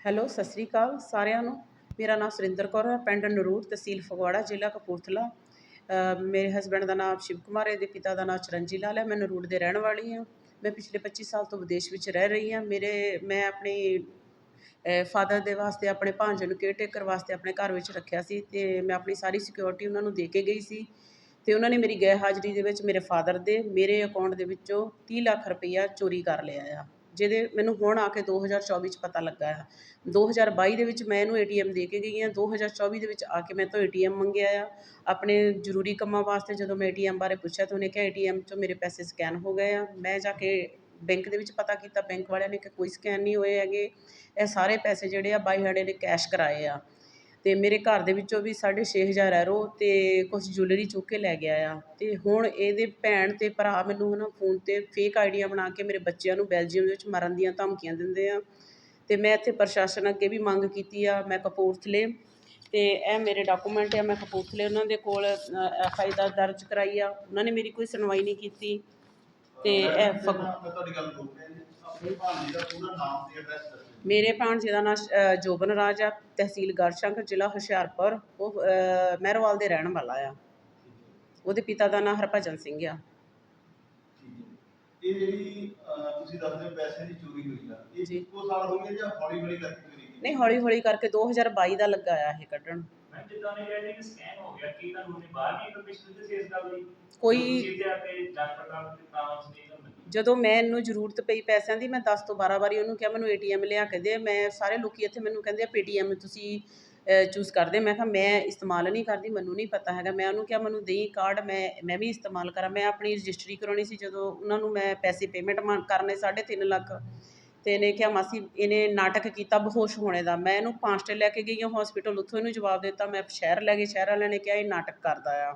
Hello, ਸਤਿ ਸ਼੍ਰੀ ਅਕਾਲ ਸਾਰਿਆਂ ਨੂੰ। ਮੇਰਾ ਨਾਮ ਸੁਰਿੰਦਰ ਕੌਰ ਹੈ, ਪਿੰਡ ਨਰੂਰ ਤਹਿਸੀਲ ਫਗਵਾੜਾ, ਜ਼ਿਲ੍ਹਾ ਕਪੂਰਥਲਾ। ਮੇਰੇ ਹਸਬੈਂਡ ਦਾ ਨਾਮ ਸ਼ਿਵ ਕੁਮਾਰ ਹੈ, ਇਹਦੇ ਪਿਤਾ ਦਾ ਨਾਮ ਚਰਨਜੀ ਲਾਲ ਹੈ। ਮੈਂ ਨਰੂਰ ਦੇ ਰਹਿਣ ਵਾਲੀ ਹਾਂ। ਮੈਂ ਪਿਛਲੇ 25 ਸਾਲ ਤੋਂ ਵਿਦੇਸ਼ ਵਿੱਚ ਰਹਿ ਰਹੀ ਹਾਂ। ਮੇਰੇ, ਮੈਂ ਆਪਣੀ ਫਾਦਰ ਦੇ ਵਾਸਤੇ ਆਪਣੇ ਭਾਂਜੇ ਨੂੰ ਕੇਅਰਟੇਕਰ ਵਾਸਤੇ ਆਪਣੇ ਘਰ ਵਿੱਚ ਰੱਖਿਆ ਸੀ ਤੇ ਮੈਂ ਆਪਣੀ ਸਾਰੀ ਸਿਕਿਉਰਿਟੀ ਉਹਨਾਂ ਨੂੰ ਦੇ ਕੇ ਗਈ ਸੀ। ਤੇ ਉਹਨਾਂ ਨੇ ਮੇਰੀ ਗੈਰ ਹਾਜ਼ਰੀ ਦੇ ਵਿੱਚ ਮੇਰੇ ਫਾਦਰ ਦੇ ਮੇਰੇ ਅਕਾਊਂਟ ਦੇ ਵਿੱਚੋਂ 30 ਲੱਖ ਰੁਪਈਆ ਚੋਰੀ ਕਰ ਲਿਆ ਆ। ਜਿਹਦੇ ਮੈਨੂੰ ਹੁਣ ਆ ਕੇ 2024 ਚ ਪਤਾ ਲੱਗਾ ਆ। 2022 ਦੇ ਵਿੱਚ ਮੈਂ ਇਹਨੂੰ ਏ ਟੀ ਐੱਮ ਦੇ ਕੇ ਗਈ ਹਾਂ 2024 ਦੇ ਵਿੱਚ ਆ ਕੇ ਮੈਂ ਤੋਂ ਐੱਮ ਮੰਗਿਆ ਆ। ਆਪਣੇ ਜ਼ਰੂਰੀ ਕੰਮਾਂ ਵਾਸਤੇ ਜਦੋਂ ਮੈਂ ਏ ਟੀ ਐੱਮ ਬਾਰੇ ਪੁੱਛਿਆ ਤਾਂ ਉਹਨੇ ਕਿਹਾ ਏ ਟੀ ਐੱਮ 'ਚੋਂ ਮੇਰੇ ਪੈਸੇ ਸਕੈਨ ਹੋ ਗਏ ਆ। ਮੈਂ ਜਾ ਕੇ ਬੈਂਕ ਦੇ ਵਿੱਚ ਪਤਾ ਕੀਤਾ। ਬੈਂਕ ਵਾਲਿਆਂ ਨੇ ਕਿ ਕੋਈ ਸਕੈਨ ਨਹੀਂ ਹੋਏ ਹੈਗੇ। ਇਹ ਸਾਰੇ ਪੈਸੇ ਜਿਹੜੇ ਆ ਬਾਈ ਸਾਡੇ ਨੇ ਕੈਸ਼ ਕਰਵਾਏ ਆ। ਅਤੇ ਮੇਰੇ ਘਰ ਦੇ ਵਿੱਚੋਂ ਵੀ 6500 ਐਰੋ ਅਤੇ ਕੁਛ ਜੁਐਲਰੀ ਚੁੱਕ ਕੇ ਲੈ ਗਿਆ ਆ। ਅਤੇ ਹੁਣ ਇਹਦੇ ਭੈਣ ਅਤੇ ਭਰਾ ਮੈਨੂੰ ਹੈ ਨਾ ਫੋਨ ਤੇ ਫੇਕ ਆਈਡੀਆਂ ਬਣਾ ਕੇ ਮੇਰੇ ਬੱਚਿਆਂ ਨੂੰ ਬੈਲਜੀਅਮ ਦੇ ਵਿੱਚ ਮਰਨ ਦੀਆਂ ਧਮਕੀਆਂ ਦਿੰਦੇ ਆ। ਅਤੇ ਮੈਂ ਇੱਥੇ ਪ੍ਰਸ਼ਾਸਨ ਅੱਗੇ ਵੀ ਮੰਗ ਕੀਤੀ ਆ, ਮੈਂ ਕਪੂਰਥਲੇ ਅਤੇ ਇਹ ਮੇਰੇ ਡਾਕੂਮੈਂਟ ਆ, ਮੈਂ ਕਪੂਰਥਲੇ ਉਹਨਾਂ ਦੇ ਕੋਲ ਐਫ ਆਈ ਆਰ ਦਰਜ ਕਰਵਾਈ ਆ। ਉਹਨਾਂ ਨੇ ਮੇਰੀ ਕੋਈ ਸੁਣਵਾਈ ਨਹੀਂ ਕੀਤੀ। ਤੇ ਇਹ ਫਗ- ਮੈਂ ਤੁਹਾਡੀ ਗੱਲ ਰੋਕ ਰਿਹਾ ਜੀ ਆਪਣੀ ਦਾ ਪੂਰਾ ਨਾਮ ਤੇ ਐਡਰੈਸ ਦੱਸੋ ਮੇਰੇ ਭਾਣਜੇ ਦਾ ਨਾਮ ਜੋਬਨ ਰਾਜ ਆ ਤਹਿਸੀਲ ਗੜਸ਼ੰਕਰ ਜ਼ਿਲ੍ਹਾ ਹੁਸ਼ਿਆਰਪੁਰ। ਉਹ ਮਹਿਰਵਾਲ ਦੇ ਰਹਿਣ ਵਾਲਾ ਆ। ਉਹਦੇ ਪਿਤਾ ਦਾ ਨਾਮ ਹਰਭਜਨ ਸਿੰਘ ਆ। ਠੀਕ ਹੈ ਇਹ ਜਿਹੜੀ ਅਹ, ਤੁਸੀਂ ਦੱਸਦੇ ਹੋ ਪੈਸੇ ਦੀ ਚੋਰੀ ਹੋਈ ਆ। ਇਹ ਜੀ। ਇੱਕੋ ਸਾਲ ਹੋਈ ਹੈ ਜਾਂ ਹੌਲੀ ਹੌਲੀ ਕਰਕੇ ਕੀਤੀ ਨਹੀਂ ਹੌਲੀ ਹੌਲੀ ਕਰਕੇ 2022 ਦਾ ਲੱਗਾ ਆ ਇਹ ਕੱਢਣ। ਮੈਂ ਜਿੱਦਾਂ ਨੇ ਕਹਿੰਦੇ ਕਿ ਸਕੈਨ ਹੋ ਗਿਆ ਕੀ ਤੁਹਾਨੂੰ ਉਹਨੇ ਬਾਹਰ ਨਹੀਂ ਇਨਫੋਰਮੇਸ਼ਨ ਦਿੱਤੀ ਸੀ ਇਸ ਗੱਲ ਦੀ? ਕੋਈ- ਜਿਹਦੇ ਆ ਕੇ ਦੇ ਤਾਂ ਉਸ ਨੇ ਜਦੋਂ ਮੈਂ ਇਹਨੂੰ ਜ਼ਰੂਰਤ ਪਈ ਪੈਸਿਆਂ ਦੀ ਮੈਂ 10 ਤੋਂ 12 ਵਾਰੀ ਉਹਨੂੰ ਕਿਹਾ ਮੈਨੂੰ ਏਟੀਐਮ ਲਿਆ ਕੇ ਦੇ। ਮੈਂ ਸਾਰੇ ਲੋਕੀ ਇੱਥੇ ਮੈਨੂੰ ਕਹਿੰਦੇ ਆ ਪੇਟੀਐਮ ਤੁਸੀਂ ਚੂਜ਼ ਕਰਦੇ। ਮੈਂ ਕਿਹਾ ਮੈਂ ਇਸਤੇਮਾਲ ਨਹੀਂ ਕਰਦੀ ਮੈਨੂੰ ਨਹੀਂ ਪਤਾ ਹੈਗਾ। ਮੈਂ ਉਹਨੂੰ ਕਿਹਾ ਮੈਨੂੰ ਦੇਈ ਕਾਰਡ ਮੈਂ ਮੈਂ ਵੀ ਇਸਤੇਮਾਲ ਕਰਾਂ। ਮੈਂ ਆਪਣੀ ਰਜਿਸਟਰੀ ਕਰਾਉਣੀ ਸੀ ਜਦੋਂ ਉਹਨਾਂ ਨੂੰ ਮੈਂ ਪੈਸੇ ਪੇਮੈਂਟ ਕਰਨੇ 3.5 ਲੱਖ ਅਤੇ ਇਹਨੇ ਕਿਹਾ, ਮਾਸੀ, ਇਹਨੇ ਨਾਟਕ ਕੀਤਾ ਬੇਹੋਸ਼ ਹੋਣੇ ਦਾ। ਮੈਂ ਇਹਨੂੰ ਪਾਂਸਟੇ ਲੈ ਕੇ ਗਈ ਹਾਂ ਹੋਸਪਿਟਲ ਉੱਥੋਂ ਇਹਨੂੰ ਜਵਾਬ ਦਿੱਤਾ। ਮੈਂ ਸ਼ਹਿਰ ਲੈ ਗਈ ਸ਼ਹਿਰ ਵਾਲਿਆਂ ਨੇ ਕਿਹਾ, ਇਹ ਨਾਟਕ ਕਰਦਾ ਆ।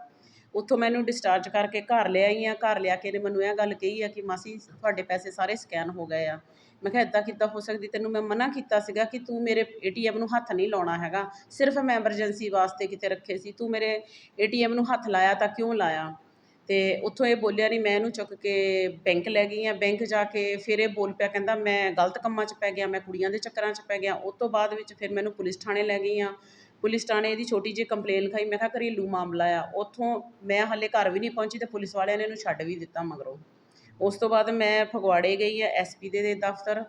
ਉੱਥੋਂ ਮੈਂ ਇਹਨੂੰ ਡਿਸਚਾਰਜ ਕਰਕੇ ਘਰ ਲਿਆਈ ਹਾਂ। ਘਰ ਲਿਆ ਕੇ ਇਹਨੇ ਮੈਨੂੰ ਇਹ ਗੱਲ ਕਹੀ ਆ ਕਿ, ਮਾਸੀ, ਤੁਹਾਡੇ ਪੈਸੇ ਸਾਰੇ ਸਕੈਨ ਹੋ ਗਏ ਆ। ਮੈਂ ਕਿਹਾ ਇੱਦਾਂ ਕਿੱਦਾਂ ਹੋ ਸਕਦੀ, ਤੈਨੂੰ ਮੈਂ ਮਨਾ ਕੀਤਾ ਸੀਗਾ ਕਿ ਤੂੰ ਮੇਰੇ ਏਟੀਐਮ ਨੂੰ ਹੱਥ ਨਹੀਂ ਲਾਉਣਾ ਹੈਗਾ। ਸਿਰਫ ਮੈਂ ਐਮਰਜੈਂਸੀ ਵਾਸਤੇ ਕਿਤੇ ਰੱਖੇ ਸੀ। ਤੂੰ ਮੇਰੇ ਏਟੀਐਮ ਨੂੰ ਹੱਥ ਲਾਇਆ ਤਾਂ ਕਿਉਂ ਲਾਇਆ? ਅਤੇ ਉੱਥੋਂ ਇਹ ਬੋਲਿਆ ਨਹੀਂ, ਮੈਂ ਇਹਨੂੰ ਚੁੱਕ ਕੇ ਬੈਂਕ ਲੈ ਗਈ ਹਾਂ। ਬੈਂਕ ਜਾ ਕੇ ਫਿਰ ਇਹ ਬੋਲ ਪਿਆ, ਕਹਿੰਦਾ ਮੈਂ ਗਲਤ ਕੰਮਾਂ 'ਚ ਪੈ ਗਿਆ, ਮੈਂ ਕੁੜੀਆਂ ਦੇ ਚੱਕਰਾਂ 'ਚ ਪੈ ਗਿਆ। ਉਹ ਤੋਂ ਬਾਅਦ ਵਿੱਚ ਫਿਰ ਮੈਨੂੰ ਪੁਲਿਸ ਥਾਣੇ ਲੈ ਗਈ ਹਾਂ। ਪੁਲਿਸ ਥਾਣੇ ਇਹਦੀ ਛੋਟੀ ਜਿਹੀ ਕੰਪਲੇਨ ਲਿਖਾਈ, ਮੈਂ ਕਿਹਾ ਘਰੇਲੂ ਮਾਮਲਾ ਆ। ਉੱਥੋਂ ਮੈਂ ਹਾਲੇ ਘਰ ਵੀ ਨਹੀਂ ਪਹੁੰਚੀ ਅਤੇ ਪੁਲਿਸ ਵਾਲਿਆਂ ਨੇ ਇਹਨੂੰ ਛੱਡ ਵੀ ਦਿੱਤਾ ਮਗਰੋਂ। ਉਸ ਤੋਂ ਬਾਅਦ ਮੈਂ ਫਗਵਾੜੇ ਗਈ ਆ ਐਸਪੀ ਦੇ ਦਫ਼ਤਰ।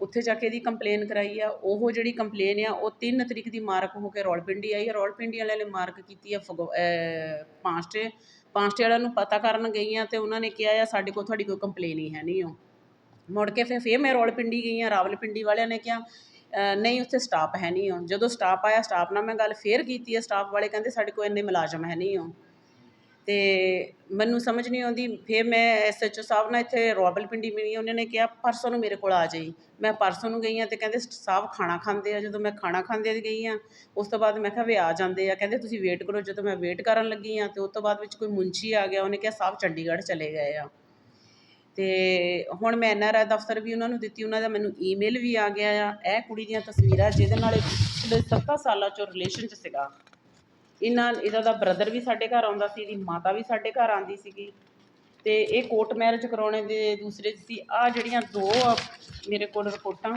ਉੱਥੇ ਜਾ ਕੇ ਇਹਦੀ ਕੰਪਲੇਨ ਕਰਾਈ ਆ। ਉਹ ਜਿਹੜੀ ਕੰਪਲੇਨ ਆ, ਉਹ 3 ਤਰੀਕ ਦੀ ਮਾਰਕ ਹੋ ਕੇ ਰੌਲਪਿੰਡੀ ਆਈ ਰੌਲਪਿੰਡੀ ਵਾਲਿਆਂ ਨੇ ਮਾਰਕ ਕੀਤੀ ਆ, ਫਗ ਅਹ ਪਾਂਸਟੇ ਪਾਂਸਟੇ ਵਾਲਿਆਂ ਨੂੰ ਪਤਾ ਕਰਨ ਗਈ ਹਾਂ ਅਤੇ ਉਹਨਾਂ ਨੇ ਕਿਹਾ ਆ ਸਾਡੇ ਕੋਲ ਤੁਹਾਡੀ ਕੋਈ ਕੰਪਲੇਨ ਹੀ ਹੈ, ਨਹੀਂ ਉਹ ਮੁੜ ਕੇ ਫਿਰ ਫਿਰ ਮੈਂ ਰੌਲਪਿੰਡੀ ਗਈ ਆ ਰਾਵਲਪਿੰਡੀ ਵਾਲਿਆਂ ਨੇ ਕਿਹਾ ਨਹੀਂ, ਉੱਥੇ ਸਟਾਫ ਹੈ ਨਹੀਂ ਉਹ ਜਦੋਂ ਸਟਾਫ ਆਇਆ ਸਟਾਫ ਨਾਲ ਮੈਂ ਗੱਲ ਫਿਰ ਕੀਤੀ ਹੈ ਸਟਾਫ ਵਾਲੇ ਕਹਿੰਦੇ, ਸਾਡੇ ਕੋਲ ਇੰਨੇ ਮੁਲਾਜ਼ਮ ਹੈ ਨਹੀਂ ਉਹ ਅਤੇ ਮੈਨੂੰ ਸਮਝ ਨਹੀਂ ਆਉਂਦੀ। ਫਿਰ ਮੈਂ ਐਸਐਚਓ ਸਾਹਿਬ ਨਾਲ ਇੱਥੇ ਰਾਵਲਪਿੰਡੀ ਮਿਲੀ, ਉਹਨਾਂ ਨੇ ਕਿਹਾ, ਪਰਸੋਂ ਨੂੰ ਮੇਰੇ ਕੋਲ ਆ ਜਾਈ। ਮੈਂ ਪਰਸੋਂ ਨੂੰ ਗਈ ਹਾਂ ਅਤੇ ਕਹਿੰਦੇ, ਸਾਹਿਬ ਖਾਣਾ ਖਾਂਦੇ ਆ। ਜਦੋਂ ਮੈਂ ਖਾਣਾ ਖਾਂਦੇ ਗਈ ਹਾਂ ਉਸ ਤੋਂ ਬਾਅਦ ਮੈਂ ਕਿਹਾ, ਵੀ ਆ ਜਾਂਦੇ ਆ। ਕਹਿੰਦੇ, ਤੁਸੀਂ ਵੇਟ ਕਰੋ। ਜਦੋਂ ਮੈਂ ਵੇਟ ਕਰਨ ਲੱਗੀ ਹਾਂ ਅਤੇ ਉਹ ਤੋਂ ਬਾਅਦ ਵਿੱਚ ਕੋਈ ਮੁਨਸ਼ੀ ਆ ਗਿਆ, ਉਹਨੇ ਕਿਹਾ, ਸਾਹਿਬ ਚੰਡੀਗੜ੍ਹ ਚਲੇ ਗਏ ਆ। ਅਤੇ ਹੁਣ ਮੈਂ ਐੱਨ ਆਰ ਆਈ ਦਫ਼ਤਰ ਵੀ ਉਹਨਾਂ ਨੂੰ ਦਿੱਤੀ, ਉਹਨਾਂ ਦਾ ਮੈਨੂੰ ਈਮੇਲ ਵੀ ਆ ਗਿਆ ਆ। ਇਹ ਕੁੜੀ ਦੀਆਂ ਤਸਵੀਰਾਂ ਜਿਹਦੇ ਨਾਲ ਪਿਛਲੇ 7 ਸਾਲਾਂ ਚੋਂ ਰਿਲੇਸ਼ਨ 'ਚ ਸੀਗਾ। ਇਹਨਾਂ ਇਹਦਾ ਦਾ ਬ੍ਰਦਰ ਵੀ ਸਾਡੇ ਘਰ ਆਉਂਦਾ ਸੀ, ਇਹਦੀ ਮਾਤਾ ਵੀ ਸਾਡੇ ਘਰ ਆਉਂਦੀ ਸੀਗੀ। ਅਤੇ ਇਹ ਕੋਰਟ ਮੈਰਿਜ ਕਰਾਉਣੇ ਦੇ ਦੂਸਰੇ 'ਚ ਸੀ। ਆਹ ਜਿਹੜੀਆਂ ਦੋ ਆ ਮੇਰੇ ਕੋਲ ਰਿਪੋਰਟਾਂ,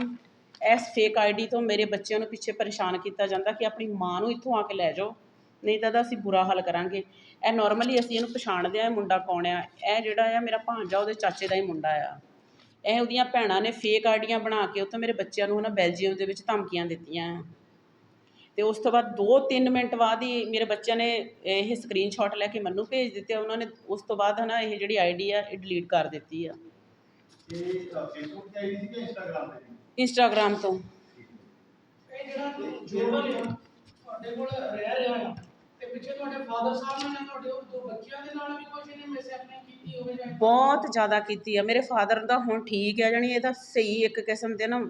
ਇਸ ਫੇਕ ਆਈਡੀ ਤੋਂ ਮੇਰੇ ਬੱਚਿਆਂ ਨੂੰ ਪਿੱਛੇ ਪਰੇਸ਼ਾਨ ਕੀਤਾ ਜਾਂਦਾ ਕਿ ਆਪਣੀ ਮਾਂ ਨੂੰ ਇੱਥੋਂ ਆ ਕੇ ਲੈ ਜਾਓ, ਨਹੀਂ ਤਾਂ ਇਹਦਾ ਅਸੀਂ ਬੁਰਾ ਹਾਲ ਕਰਾਂਗੇ। ਇਹ ਨਾਰਮਲੀ ਅਸੀਂ ਇਹਨੂੰ ਪਛਾਣਦੇ ਆ ਇਹ ਮੁੰਡਾ ਕੌਣ ਆ? ਇਹ ਜਿਹੜਾ ਆ ਮੇਰਾ ਭਾਂਜਾ ਉਹਦੇ ਚਾਚੇ ਦਾ ਹੀ ਮੁੰਡਾ ਆ। ਇਹ ਉਹਦੀਆਂ ਭੈਣਾਂ ਨੇ ਫੇਕ ਆਈਡੀਆਂ ਬਣਾ ਕੇ ਉੱਥੋਂ ਮੇਰੇ ਬੱਚਿਆਂ ਨੂੰ ਹਨਾ ਬੈਲਜੀਅਮ ਦੇ ਵਿੱਚ ਧਮਕੀਆਂ ਦਿੱਤੀਆਂ। ਤੇ ਉਸ ਤੋਂ ਬਾਅਦ 2-3 ਮਿੰਟ ਬਾਅਦ ਹੀ ਮੇਰੇ ਬੱਚਿਆਂ ਨੇ ਇਹ ਸਕਰੀਨਸ਼ਾਟ ਲੈ ਕੇ ਮੈਨੂੰ ਭੇਜ ਦਿੱਤੇ। ਉਹਨਾਂ ਨੇ ਉਸ ਤੋਂ ਬਾਅਦ ਹਨਾ ਇਹ ਜਿਹੜੀ ਆਈਡੀ ਆ ਇਹ ਡਿਲੀਟ ਕਰ ਦਿੱਤੀ ਆ। ਇਹ ਫੇਸਬੁੱਕ ਤੇ ਆਈ ਸੀ ਕਿ ਇੰਸਟਾਗ੍ਰam ਤੇ? ਜੀ? ਇੰਸਟਾਗ੍ਰam ਤੋਂ। ਇਹ ਜਿਹੜਾ ਜੋਬਨ ਆ ਤੁਹਾਡੇ ਕੋਲ ਰਹਿ ਰਿਹਾ ਆ ਤੇ ਪਿੱਛੇ ਤੁਹਾਡੇ ਫਾਦਰ ਸਾਹਿਬ ਨੇ ਤੁਹਾਡੇ ਉਹ ਦੋ ਬੱਚਿਆਂ ਦੇ ਨਾਲ ਵੀ ਕੁਝ ਇਹਨੇ ਮਿਸਹੈਪਨਿੰਗ ਕੀਤੀ ਹੋਵੇ ਜਾਂ ਬਹੁਤ ਜ਼ਿਆਦਾ ਕੀਤੀ ਆ। ਮੇਰੇ ਫਾਦਰ ਦਾ ਹੁਣ ਠੀਕ ਹੈ ਜਾਣੀ ਇਹ ਤਾਂ ਸਹੀ ਇੱਕ ਕਿਸਮ ਦੇ ਨਾ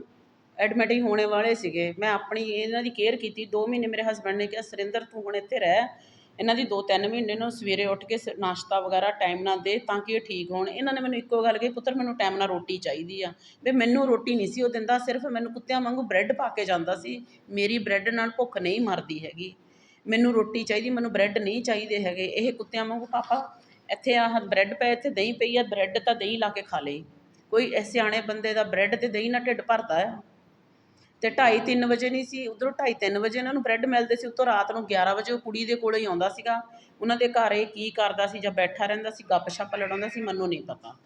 ਐਡਮਿਟ ਹੀ ਹੋਣੇ ਵਾਲੇ ਸੀਗੇ। ਮੈਂ ਆਪਣੀ ਇਹਨਾਂ ਦੀ ਕੇਅਰ ਕੀਤੀ। 2 ਮਹੀਨੇ ਮੇਰੇ ਹਸਬੰਡ ਨੇ ਕਿਹਾ, ਸੁਰਿੰਦਰ, ਤੂੰ ਹੁਣ ਇੱਥੇ ਰਹਿ। ਇਹਨਾਂ ਦੀ 2-3 ਮਹੀਨੇ ਨੂੰ ਸਵੇਰੇ ਉੱਠ ਕੇ ਸ- ਨਾਸ਼ਤਾ ਵਗੈਰਾ ਟਾਈਮ ਨਾਲ ਦੇ ਤਾਂ ਕਿ ਇਹ ਠੀਕ ਹੋਣ। ਇਹਨਾਂ ਨੇ ਮੈਨੂੰ ਇੱਕੋ ਗੱਲ ਕਹੀ, ਪੁੱਤਰ, ਮੈਨੂੰ ਟਾਈਮ ਨਾਲ ਰੋਟੀ ਚਾਹੀਦੀ ਆ। ਵੀ ਮੈਨੂੰ ਰੋਟੀ ਨਹੀਂ ਸੀ ਉਹ ਦਿੰਦਾ, ਸਿਰਫ ਮੈਨੂੰ ਕੁੱਤਿਆਂ ਵਾਂਗੂ ਬ੍ਰੈਡ ਪਾ ਕੇ ਜਾਂਦਾ ਸੀ। ਮੇਰੀ ਬ੍ਰੈਡ ਨਾਲ ਭੁੱਖ ਨਹੀਂ ਮਰਦੀ ਹੈਗੀ। ਮੈਨੂੰ ਰੋਟੀ ਚਾਹੀਦੀ, ਮੈਨੂੰ ਬ੍ਰੈਡ ਨਹੀਂ ਚਾਹੀਦੇ ਹੈਗੇ। ਇਹ ਕੁੱਤਿਆਂ ਵਾਂਗੂ, ਪਾਪਾ, ਇੱਥੇ ਆਹ ਬ੍ਰੈਡ ਪਏ, ਇੱਥੇ ਦਹੀਂ ਪਈ ਆ। ਬ੍ਰੈਡ ਤਾਂ ਦਹੀਂ ਲਾ ਕੇ ਖਾ ਲਈ। ਕੋਈ ਸਿਆਣੇ ਬੰਦੇ ਦਾ ਬ੍ਰੈਡ ਤੇ ਦਹੀਂ ਨਾਲ ਢਿੱਡ ਭਰਦਾ ਆ। ਤੇ 2:30 3 ਵਜੇ ਨਹੀਂ ਸੀ, ਉਧਰੋਂ 2:30 3 ਵਜੇ ਇਹਨਾਂ ਨੂੰ ਬ੍ਰੈਡ ਮਿਲਦੇ ਸੀ, ਉੱਤੋਂ ਰਾਤ ਨੂੰ 11 ਵਜੇ ਉਹ ਕੁੜੀ ਦੇ ਕੋਲੇ ਹੀ ਆਉਂਦਾ ਸੀਗਾ। ਉਹਨਾਂ ਦੇ ਘਰ ਇਹ ਕੀ ਕਰਦਾ ਸੀ ਜਾਂ ਬੈਠਾ ਰਹਿੰਦਾ ਸੀ ਗੱਪ-ਸ਼ੱਪ ਲੜਾਉਂਦਾ ਸੀ, ਮੈਨੂੰ ਨਹੀਂ ਪਤਾ।